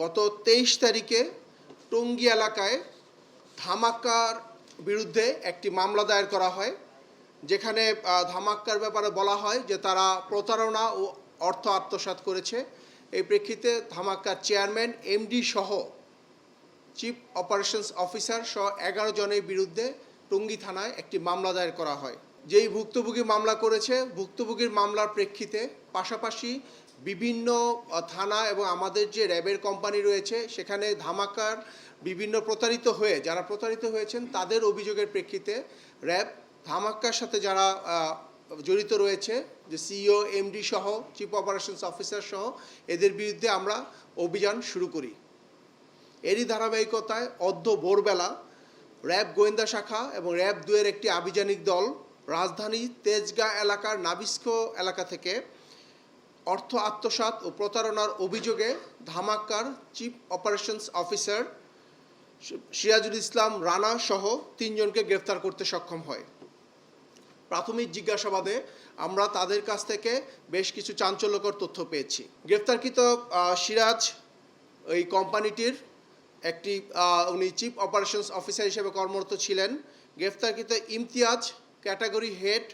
গত তেইশ তারিখে টঙ্গী এলাকায় ধামাক্কার বিরুদ্ধে একটি মামলা দায়ের করা হয়, যেখানে ধামাক্কার ব্যাপারে বলা হয় যে তারা প্রতারণা ও অর্থ আত্মসাৎ করেছে। এই প্রেক্ষিতে ধামাক্কার চেয়ারম্যান, এমডি সহ চিফ অপারেশনস অফিসার সহ এগারো জনের বিরুদ্ধে টঙ্গী থানায় একটি মামলা দায়ের করা হয়। যেই ভুক্তভোগী মামলা করেছে, ভুক্তভোগীর মামলার প্রেক্ষিতে পাশাপাশি বিভিন্ন থানা এবং আমাদের যে র্যাবের কোম্পানি রয়েছে, সেখানে ধামাকার বিভিন্ন প্রতারিত হয়ে, যারা প্রতারিত হয়েছেন, তাদের অভিযোগের প্রেক্ষিতে র্যাব ধামাক্কার সাথে যারা জড়িত রয়েছে, যে সিইও, এমডি সহ, চিফ অপারেশনস অফিসার সহ, এদের বিরুদ্ধে আমরা অভিযান শুরু করি। এরই ধারাবাহিকতায় অদ্য ভোরবেলা র্যাব গোয়েন্দা শাখা এবং র্যাব দুয়ের একটি আভিযানিক দল রাজধানী তেজগাঁ এলাকার নাবিস্ক এলাকা থেকে অর্থ আত্মসাৎ ও প্রতারণার অভিযোগে ধামাক্কার chief operations officer Sirajul Islam Rana সহ তিনজনকে গ্রেফতার করতে সক্ষম হয়। প্রাথমিক জিজ্ঞাসাবাদে আমরা তাদের কাছ থেকে বেশ কিছু চাঞ্চল্যকর তথ্য পেয়েছি। গ্রেফতারকৃত সিরাজ এই কোম্পানিটির একটি উনি চিফ অপারেশনস অফিসার হিসেবে কর্মরত ছিলেন। গ্রেফতারকৃত Imtiaz category head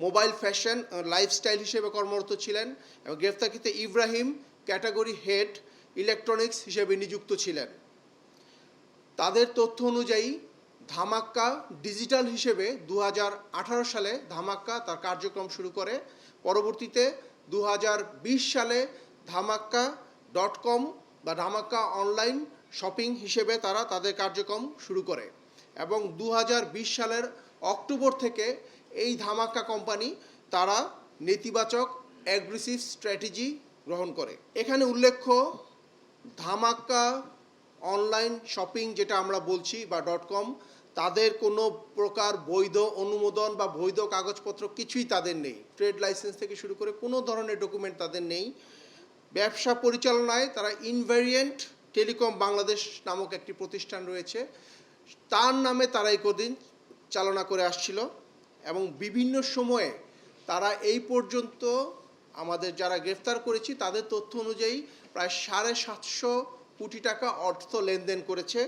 mobile fashion lifestyle হিসেবে কর্মরত ছিলেন এবং গ্রেফতারকৃত ইব্রাহিম ক্যাটাগরি হেড ইলেকট্রনিক্স হিসেবে নিযুক্ত ছিলেন। তাদের তথ্য অনুযায়ী, ধামাক্কা ডিজিটাল হিসেবে দু হাজার আঠারো সালে ধামাক্কা তার কার্যক্রম শুরু করে। পরবর্তীতে দু হাজার বিশ সালে ধামাক্কা ডট কম বা ধামাক্কা অনলাইন শপিং হিসেবে তারা তাদের কার্যক্রম শুরু করে এবং দু হাজার বিশ সালের অক্টোবর থেকে এই ধামাক্কা কোম্পানি তারা নেতিবাচক অ্যাগ্রেসিভ স্ট্র্যাটেজি গ্রহণ করে। এখানে উল্লেখ্য, ধামাক্কা অনলাইন শপিং যেটা আমরা বলছি বা ডট কম তাদের কোনো প্রকার বৈধ অনুমোদন বা বৈধ কাগজপত্র কিছুই তাদের নেই। ট্রেড লাইসেন্স থেকে শুরু করে কোনো ধরনের ডকুমেন্ট তাদের নেই। ব্যবসা পরিচালনায় তারা ইনভ্যারিয়েন্ট টেলিকম বাংলাদেশ নামক একটি প্রতিষ্ঠান রয়েছে। তার নামে তারা এই কদিন চালনা করে আসছিল। এবং বিভিন্ন সময়ে তারা এই পর্যন্ত আমাদের যারা গ্রেফতার করেছি, তাদের তথ্য অনুযায়ী প্রায় সাড়ে সাতশো কোটি টাকা অর্থ লেনদেন করেছে,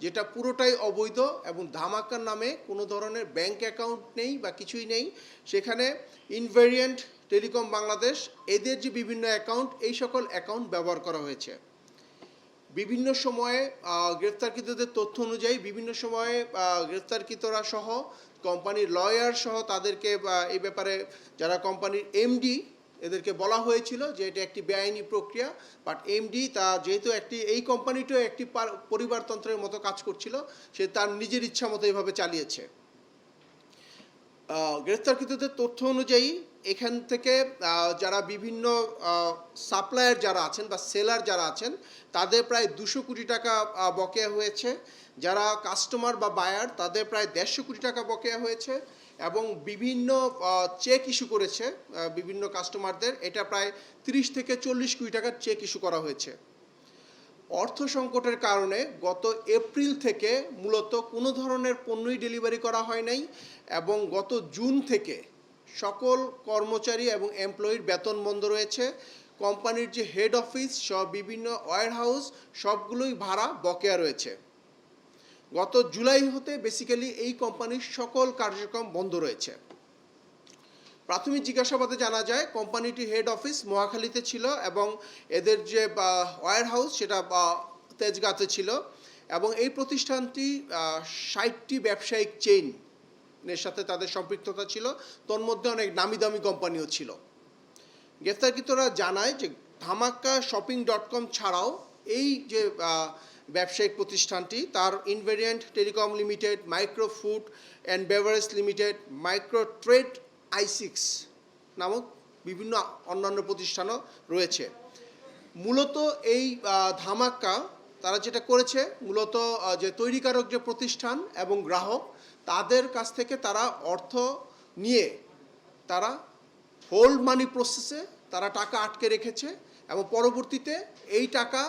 যেটা পুরোটাই অবৈধ এবং ধামাকার নামে কোনো ধরনের ব্যাংক অ্যাকাউন্ট নেই বা কিছুই নেই। সেখানে ইনভেরিয়েন্ট টেলিকম বাংলাদেশ, এদের যে বিভিন্ন অ্যাকাউন্ট, এই সকল অ্যাকাউন্ট ব্যবহার করা হয়েছে। বিভিন্ন সময়ে আহ, গ্রেফতারকৃতদের তথ্য অনুযায়ী বিভিন্ন সময়ে আহ, গ্রেফতারকৃতরা সহ কোম্পানির লয়ার সহ তাদেরকে এই ব্যাপারে যারা কোম্পানির এমডি এদেরকে বলা হয়েছিল যে এটা একটি বেআইনি প্রক্রিয়া বাট এমডি তা যেহেতু একটি এই কোম্পানিটিও একটি পরিবারতন্ত্রের মতো কাজ করছিল সে তার নিজের ইচ্ছা মতো এভাবে চালিয়েছে। গ্রেফতারকৃতদের তথ্য অনুযায়ী এখান থেকে যারা বিভিন্ন সাপ্লায়ার যারা আছেন বা সেলার যারা আছেন, তাদের প্রায় দুশো কোটি টাকা বকেয়া হয়েছে। যারা কাস্টমার বা বায়ার তাদের প্রায় দেড়শো কোটি টাকা বকেয়া হয়েছে এবং বিভিন্ন চেক ইস্যু করেছে বিভিন্ন কাস্টমারদের এটা প্রায় তিরিশ থেকে চল্লিশ কোটি টাকার চেক ইস্যু করা হয়েছে। অর্থ সংকটের কারণে গত এপ্রিল থেকে মূলত কোনো ধরনের পণ্যই ডেলিভারি করা হয় নাই এবং গত জুন থেকে সকল কর্মচারী এবং এমপ্লয়ির বেতন বন্ধ রয়েছে। কোম্পানির যে হেড অফিস সব বিভিন্ন ওয়ার হাউস সবগুলোই ভাড়া বকেয়া রয়েছে। গত জুলাই হতে বেসিক্যালি এই কোম্পানির সকল কার্যক্রম বন্ধ রয়েছে। প্রাথমিক জিজ্ঞাসাবাদে জানা যায়, কোম্পানিটি হেড অফিস মহাখালীতে ছিল এবং এদের যে ওয়ার হাউস সেটা তেজগাঁতে ছিল এবং এই প্রতিষ্ঠানটি ষাটটি ব্যবসায়িক চেইন এর সাথে তাদের সম্পৃক্ততা ছিল। তোর মধ্যে অনেক নামি দামি কোম্পানিও ছিল। গ্রেফতারকৃতরা জানায় যে, ধামাক্কা শপিং ডট কম ছাড়াও এই যে ব্যবসায়িক প্রতিষ্ঠানটি, তার invariant telecom limited micro food and beverage limited micro trade I six নামক বিভিন্ন অন্যান্য প্রতিষ্ঠানও রয়েছে। মূলত এই ধামাক্কা তারা যেটা করেছে, মূলত যে তৈরিকারক যে প্রতিষ্ঠান এবং গ্রাহক, তাদের কাছ থেকে তারা অর্থ নিয়ে তারা হোল্ড মানি প্রসেসে তারা টাকা আটকে রেখেছে এবং পরবর্তীতে এই টাকা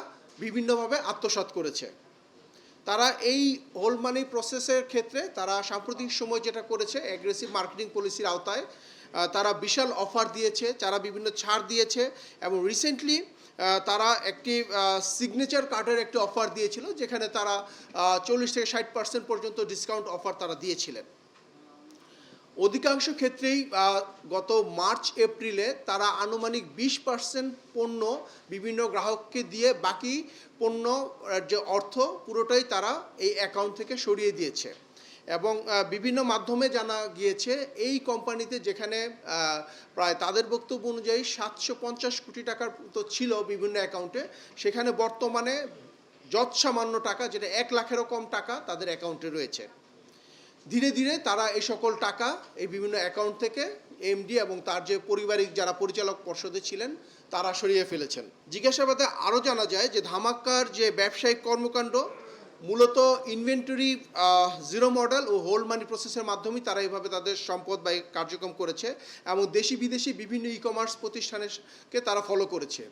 বিভিন্নভাবে আত্মসাৎ করেছে। তারা এই হোল মানি প্রসেসের ক্ষেত্রে তারা সাম্প্রতিক সময় যেটা করেছে অ্যাগ্রেসিভ মার্কেটিং পলিসির আওতায় তারা বিশাল অফার দিয়েছে, তারা বিভিন্ন ছাড় দিয়েছে এবং রিসেন্টলি তারা একটি সিগনেচার কার্ডের একটি অফার দিয়েছিল, যেখানে তারা চল্লিশ থেকে ষাট পার্সেন্ট পর্যন্ত ডিসকাউন্ট অফার তারা দিয়েছিলেন। অধিকাংশ ক্ষেত্রেই গত মার্চ, এপ্রিলে তারা আনুমানিক বিশ পার্সেন্ট পণ্য বিভিন্ন গ্রাহককে দিয়ে বাকি পণ্য যে অর্থ, পুরোটাই তারা এই অ্যাকাউন্ট থেকে সরিয়ে দিয়েছে। এবং বিভিন্ন মাধ্যমে জানা গিয়েছে, এই কোম্পানিতে যেখানে প্রায় তাদের বক্তব্য অনুযায়ী সাতশো পঞ্চাশ কোটি টাকার তো ছিল বিভিন্ন অ্যাকাউন্টে সেখানে বর্তমানে যৎসামান্য টাকা, যেটা এক লাখেরও কম টাকা, তাদের অ্যাকাউন্টে রয়েছে। ধীরে ধীরে তারা এই সকল টাকা এই বিভিন্ন অ্যাকাউন্ট থেকে এমডি এবং তার যে পারিবারিক যারা পরিচালক পর্ষদে ছিলেন, তারা সরিয়ে ফেলেছেন। জিজ্ঞাসাবাদে আরও জানা যায় যে ধামাক্কার যে ব্যবসায়িক কর্মকাণ্ড মূলত ইনভেন্টরি জিরো মডেল ও হোল মানি প্রসেসের মাধ্যমেই তারা এইভাবে তাদের সম্পদ বা কার্যক্রম করেছে এবং দেশি বিদেশি বিভিন্ন ই কমার্স প্রতিষ্ঠানকে তারা ফলো করেছে।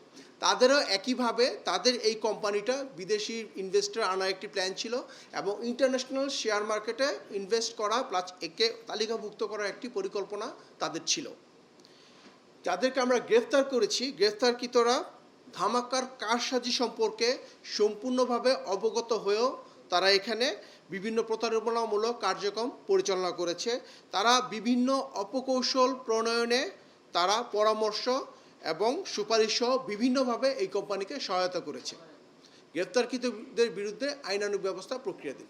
তাদেরও একইভাবে তাদের এই কোম্পানিটা বিদেশি ইনভেস্টর আনার একটি প্ল্যান ছিল এবং ইন্টারন্যাশনাল শেয়ার মার্কেটে ইনভেস্ট করা প্লাস একে তালিকাভুক্ত করার একটি পরিকল্পনা তাদের ছিল। যাদেরকে আমরা গ্রেফতার করেছি, গ্রেফতারকৃতরা ধামাকার কারসাজি সম্পর্কে সম্পূর্ণভাবে অবগত হয়েও তারা এখানে বিভিন্ন প্রতারণামূলক কার্যক্রম পরিচালনা করেছে। তারা বিভিন্ন অপকৌশল প্রণয়নে তারা পরামর্শ এবং সুপারিশ বিভিন্নভাবে এই কোম্পানিকে সহায়তা করেছে। গ্রেপ্তারকৃতদের বিরুদ্ধে আইনানুগ ব্যবস্থা প্রক্রিয়া দিন।